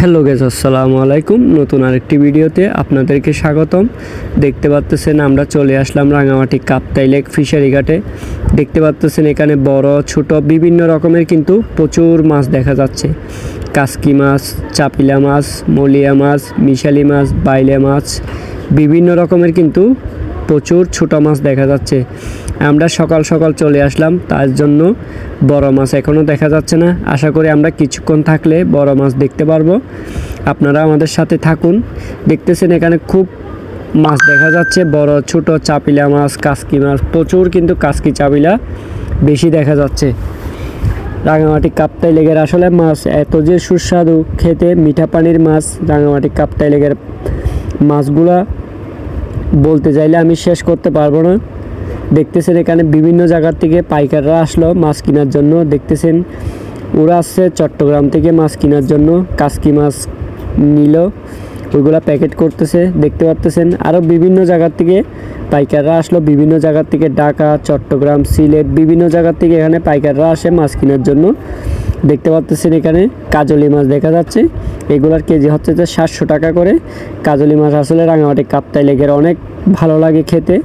Hello guess আসসালামু আলাইকুম। নতুন আরেকটি ভিডিওতে আপনাদেরকে স্বাগতম। দেখতে পাচ্তেছেন আমরা চলে আসলাম রাঙামাটি কাপ্তাই লেক ফিশারি ঘাটে। দেখতে পাচ্তেছেন এখানে বড়, ছোট, বিভিন্ন রকমের কিন্তু প্রচুর মাছ দেখা যাচ্ছে। কাসকি মাছ, চাপিলা মাছ, মলিয়া মাছ, মিশালি মাছ, বাইলে মাছ, বিভিন্ন রকমের কিন্তু প্রচুর ছোট মাছ দেখা যাচ্ছে। আমরা সকাল সকাল চলে আসলাম, তার জন্য বড় মাছ এখনও দেখা যাচ্ছে না। আশা করি আমরা কিছুক্ষণ থাকলে বড় মাছ দেখতে পারব। আপনারা আমাদের সাথে থাকুন। দেখতেছেন এখানে খুব মাছ দেখা যাচ্ছে, বড় ছোট চাপিলা মাছ, কাসকি মাছ, প্রচুর কিন্তু কাসকি চাপিলা বেশি দেখা যাচ্ছে। রাঙামাটি কাপ্তাই লেগের আসলে মাছ এত যে সুস্বাদু, খেতে মিঠা পানির মাছ, রাঙামাটি কাপ্তাই লেগের মাছগুলা বলতে চাইলে আমি শেষ করতে পারব না। দেখতেছেন এখানে বিভিন্ন জায়গার থেকে পাইকাররা আসলো মাছ কেনার জন্য। দেখতেছেন ওরা আসছে চট্টগ্রাম থেকে মাছ কেনার জন্য। কাসকি মাছ নিল, ওইগুলা প্যাকেট করতেছে। দেখতে পারতেছেন আরও বিভিন্ন জায়গার থেকে পাইকাররা আসলো। বিভিন্ন জায়গার থেকে ঢাকা, চট্টগ্রাম, সিলেট, বিভিন্ন জায়গার থেকে এখানে পাইকাররা আসে মাছ কেনার জন্য। দেখতে পাচ্ছেন এখানে কাজলি মাছ দেখা যাচ্ছে। এগুলার কেজি হচ্ছে যে সাতশো টাকা করে। কাজলি মাছ আসলে রাঙামাটি কাপ্তাই লেগের অনেক ভালো লাগে খেতে।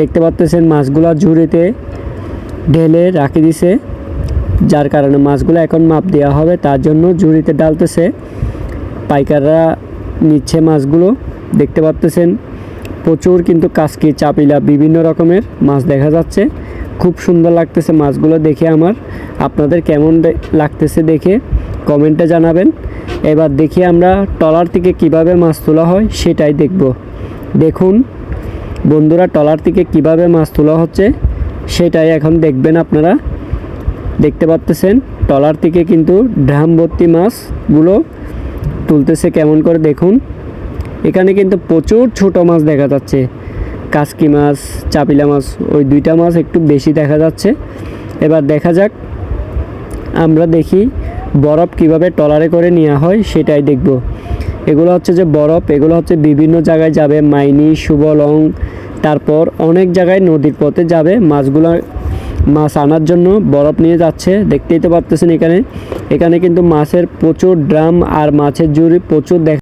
দেখতে পাচ্ছেন মাছগুলা ঝুড়িতে ঢেলে রাখি দিছে। যার কারণে মাছগুলো এখন মাপ দেওয়া হবে, তার জন্য ঝুড়িতে ডালতেছে। পাইকাররা নিচ্ছে মাছগুলো। দেখতে পাচ্ছেন প্রচুর কিন্তু কাসকি চাপিলা, বিভিন্ন রকমের মাছ দেখা যাচ্ছে। খুব সুন্দর লাগতেছে মাছগুলো দেখে আমার। আপনাদের কেমন লাগতেছে দেখে কমেন্টে জানাবেন। এবার দেখি আমরা টলার থেকে কীভাবে মাছ তোলা হয় সেটাই দেখব। দেখুন, বন্ধুরা, টলার থেকে কীভাবে মাছ তোলা হচ্ছে সেটাই এখন দেখবেন আপনারা। দেখতে পাচ্তেছেন, টলার থেকে কিন্তু ড্রাম ভর্তি মাছগুলো তুলতেছে কেমন করে দেখুন। এখানে কিন্তু প্রচুর ছোট মাছ দেখা যাচ্ছে। কাসকি মাছ, চাপিলা মাছ, ওই দুইটা মাছ একটু বেশি দেখা যাচ্ছে। এবার দেখা যাক, আমরা দেখি বরফ কীভাবে টলারে করে নেওয়া হয়, সেটাই দেখব। এগুলো হচ্ছে যে বরফ, এগুলো হচ্ছে বিভিন্ন জায়গায় যাবে, মাইনি, সুবলং, তারপর অনেক জায়গায় নদীর পথে যাবে। মাছগুলো, মাছ আনার জন্য বরফ নিয়ে যাচ্ছে, দেখতেই তো পারতেছেন এখানে। এখানে কিন্তু মাছের প্রচুর ড্রাম আর মাছের জুড়ি প্রচুর দেখা